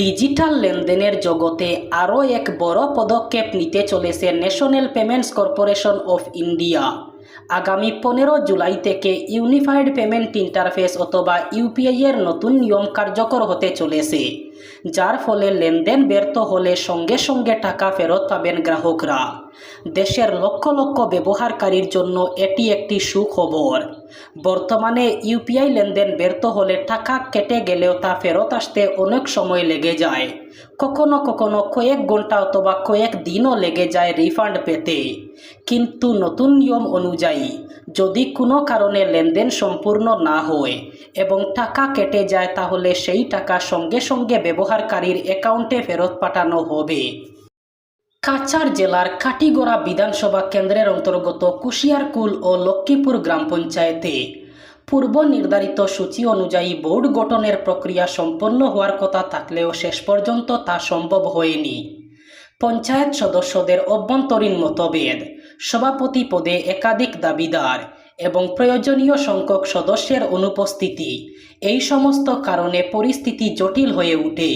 Digital লেনদেনের জগতে আরও এক বড় পদক্ষেপ নিতে চলেছে National Payments Corporation of India. আগামী পনেরো জুলাই থেকে ইউনিফাইড পেমেন্ট ইন্টারফেস অথবা ইউপিআই এর নতুন নিয়ম কার্যকর হতে চলেছে। যার ফলে লেনদেন ব্যর্থ হলে সঙ্গে সঙ্গে টাকা ফেরত পাবেন গ্রাহকরা। দেশের লক্ষ লক্ষ ব্যবহারকারীর জন্য এটি একটি সুখবর। বর্তমানে ইউপিআই লেনদেন ব্যর্থ হলে টাকা কেটে গেলেও তা ফেরত আসতে অনেক সময় লেগে যায়। কখনো কখনো কয়েক ঘণ্টা অথবা কয়েক দিনও লেগে যায় রিফান্ড পেতে। কিন্তু নতুন নিয়ম অনুযায়ী, যদি কোনো কারণে লেনদেন সম্পূর্ণ না হয় এবং টাকা কেটে যায় তাহলে সেই টাকা সঙ্গে সঙ্গে ব্যবহারকারীর অ্যাকাউন্টে ফেরত পাঠানো হবে। কাছাড় জেলার কাটিগড়া বিধানসভা কেন্দ্রের অন্তর্গত কুশিয়ারকুল ও লক্ষ্মীপুর গ্রাম পঞ্চায়েতে পূর্ব নির্ধারিত সূচি অনুযায়ী বোর্ড গঠনের প্রক্রিয়া সম্পন্ন হওয়ার কথা থাকলেও শেষ পর্যন্ত তা সম্ভব হয়নি। পঞ্চায়েত সদস্যদের অভ্যন্তরীণ মতভেদ, সভাপতি পদে একাধিক দাবিদার এবং প্রয়োজনীয় সংখ্যক সদস্যের অনুপস্থিতি। এই সমস্ত কারণে পরিস্থিতি জটিল হয়ে ওঠে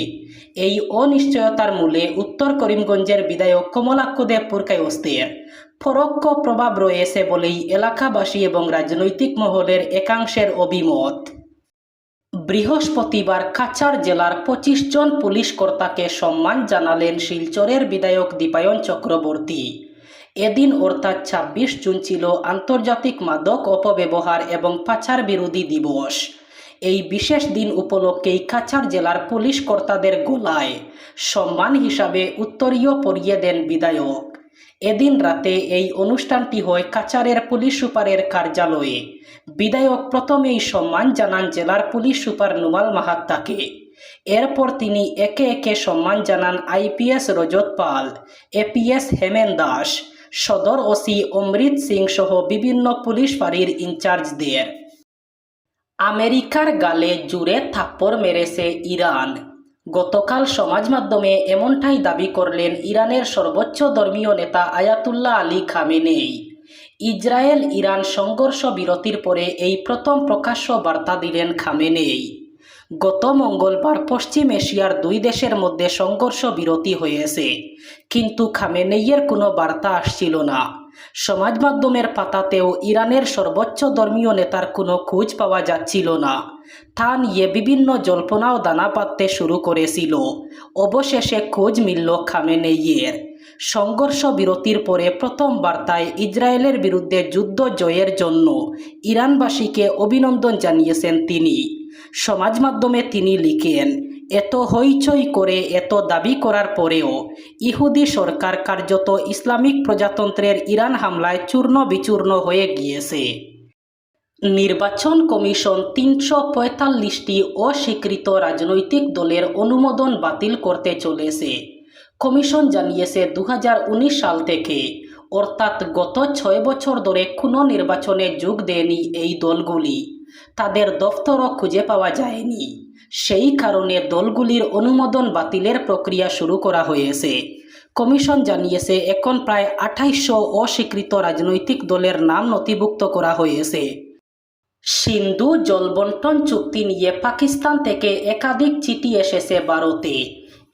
এই অনিশ্চয়তার মূলে উত্তর করিমগঞ্জের বিধায়ক কমলাক্ষ দেব পুরকায়স্তের পরোক্ষ প্রভাব রয়েছে বলেই এলাকাবাসী এবং রাজনৈতিক মহলের একাংশের অভিমত। বৃহস্পতিবার কাছাড় জেলার পঁচিশ জন পুলিশ কর্তাকে সম্মান জানালেন শিলচরের বিধায়ক দীপায়ন চক্রবর্তী। এদিন অর্থাৎ ছাব্বিশ জুন ছিল আন্তর্জাতিক মাদক অপব্যবহার এবং পাচার বিরোধী দিবস। এই বিশেষ দিন উপলক্ষেই কাছাড় জেলার পুলিশ কর্তাদের গোলায় সম্মান হিসাবে উত্তরীয় পরিয়ে দেন বিধায়ক। এদিন রাতে এই অনুষ্ঠানটি হয় কাছাড়ের পুলিশ সুপারের কার্যালয়ে। বিধায়ক প্রথমেই সম্মান জানান জেলার পুলিশ সুপার নুমাল মাহাত্তাকে। এরপর তিনি একে একে সম্মান জানান আইপিএস রজত পাল, এপিএস হেমেন দাস সদর ওসি অমৃত সিং সহ বিভিন্ন পুলিশ ফাঁড়ির ইনচার্জদের আমেরিকার গালে জুড়ে থাপ্পড় মেরেছে ইরান। গতকাল সমাজ মাধ্যমে এমনটাই দাবি করলেন ইরানের সর্বোচ্চ ধর্মীয় নেতা Ayatollah Ali Khamenei Israel Iran সংঘর্ষ বিরতির পরে এই প্রথম প্রকাশ্য বার্তা দিলেন খামেনেই গত মঙ্গলবার পশ্চিম এশিয়ার দুই দেশের মধ্যে সংঘর্ষ বিরতি হয়েছে। কিন্তু খামেনেইয়ের কোনো বার্তা আসছিল না। সমাজ মাধ্যমের পাতাতেও ইরানের সর্বোচ্চ ধর্মীয় নেতার কোনো খোঁজ পাওয়া যাচ্ছিল না। তা নিয়ে বিভিন্ন জল্পনাও দানা পাততে শুরু করেছিল। অবশেষে খোঁজ মিলল খামেনেইয়ের। সংঘর্ষ বিরতির পরে প্রথম বার্তায় ইসরায়েলের বিরুদ্ধে যুদ্ধ জয়ের জন্য ইরানবাসীকে অভিনন্দন জানিয়েছেন তিনি। সমাজ মাধ্যমে তিনি লিখেন, এত হইচই করে এত দাবি করার পরেও ইহুদি সরকার কার্যত ইসলামিক প্রজাতন্ত্রের ইরান হামলায় চূর্ণ বিচূর্ণ হয়ে গিয়েছে। নির্বাচন কমিশন তিনশো পঁয়তাল্লিশটি অস্বীকৃত রাজনৈতিক দলের অনুমোদন বাতিল করতে চলেছে। কমিশন জানিয়েছে দু হাজার উনিশ সাল থেকে, অর্থাৎ গত ছয় বছর ধরে কোনো নির্বাচনে যোগ দেয়নি এই দলগুলি। তাদের দফতরও খুঁজে পাওয়া যায়নি। সেই কারণে দলগুলির অনুমোদন বাতিলের প্রক্রিয়া শুরু করা হয়েছে। কমিশন জানিয়েছে, এখন প্রায় আঠাইশশো অস্বীকৃত রাজনৈতিক দলের নাম নথিভুক্ত করা হয়েছে। সিন্ধু জলবন্টন চুক্তি নিয়ে পাকিস্তান থেকে একাধিক চিঠি এসেছে ভারতে।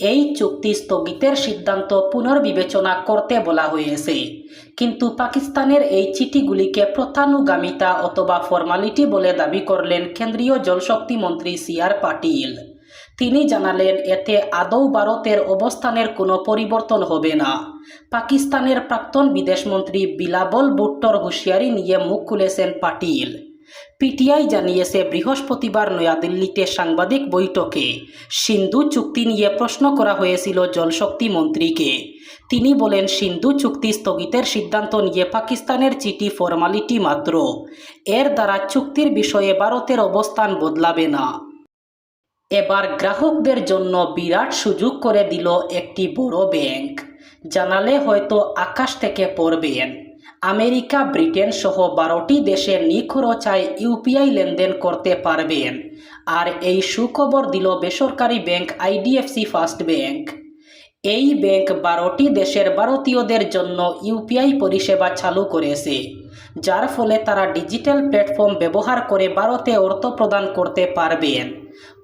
এই চুক্তি স্থগিতের সিদ্ধান্ত পুনর্বিবেচনা করতে বলা হয়েছে। কিন্তু পাকিস্তানের এই চিঠিগুলিকে প্রথানুগামিতা অথবা ফর্মালিটি বলে দাবি করলেন কেন্দ্রীয় জলশক্তি মন্ত্রী সি আর পাটিল। তিনি জানালেন, এতে আদৌ ভারতের অবস্থানের কোনো পরিবর্তন হবে না। পাকিস্তানের প্রাক্তন বিদেশমন্ত্রী বিলাবল ভুট্টোর হুঁশিয়ারি নিয়ে মুখ খুলেছেন পাটিল। পিটিআই জানিয়েছে, বৃহস্পতিবার নয়াদিল্লিতে সাংবাদিক বৈঠকে সিন্ধু চুক্তি নিয়ে প্রশ্ন করা হয়েছিল জলশক্তি মন্ত্রীকে। তিনি বলেন, সিন্ধু চুক্তি স্থগিতের সিদ্ধান্ত নিয়ে পাকিস্তানের চিঠি ফর্মালিটি মাত্র। এর দ্বারা চুক্তির বিষয়ে ভারতের অবস্থান বদলাবে না। এবার গ্রাহকদের জন্য বিরাট সুযোগ করে দিল একটি বড় ব্যাংক। জানালে হয়তো আকাশ থেকে পড়বেন। আমেরিকা, ব্রিটেন সহ বারোটি দেশে নিখরচায় ইউপিআই লেনদেন করতে পারবেন। আর এই সুখবর দিল বেসরকারি ব্যাংক আইডিএফসি ফার্স্ট ব্যাংক। এই ব্যাংক বারোটি দেশের ভারতীয়দের জন্য ইউপিআই পরিষেবা চালু করেছে, যার ফলে তারা ডিজিটাল প্ল্যাটফর্ম ব্যবহার করে ভারতে অর্থ প্রদান করতে পারবেন।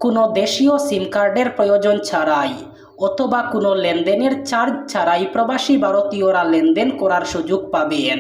কোনো দেশীয় সিম কার্ডের প্রয়োজন ছাড়াই। অথবা কোনো লেনদেনের চার্জ ছাড়াই প্রবাসী ভারতীয়রা লেনদেন করার সুযোগ পাবেন।